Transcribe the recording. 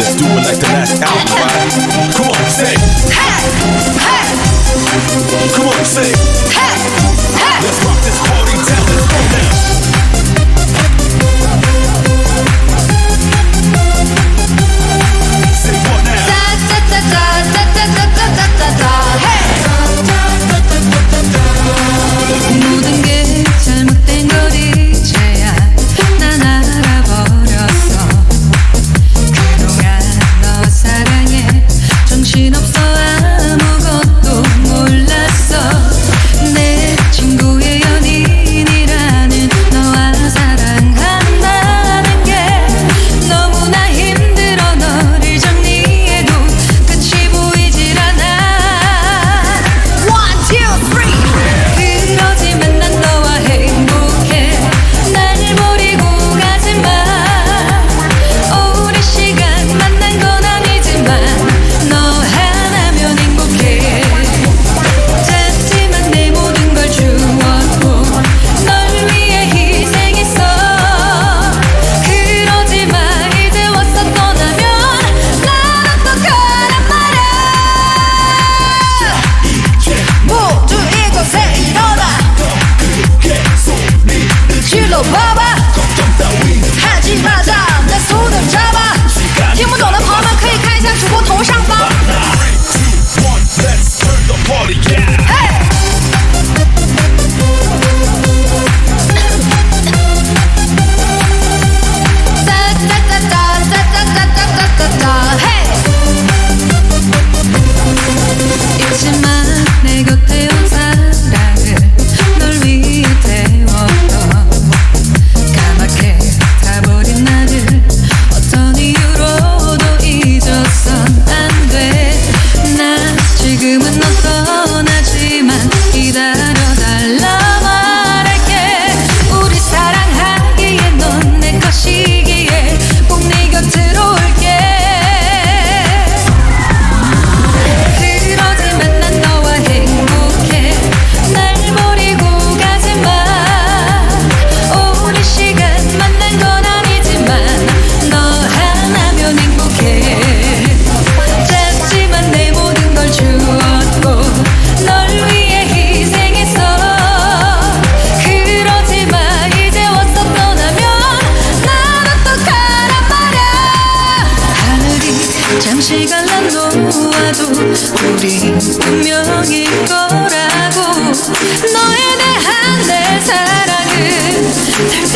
Let's do it like the 우리 분명일 거라고. 너에 대한 내 사랑은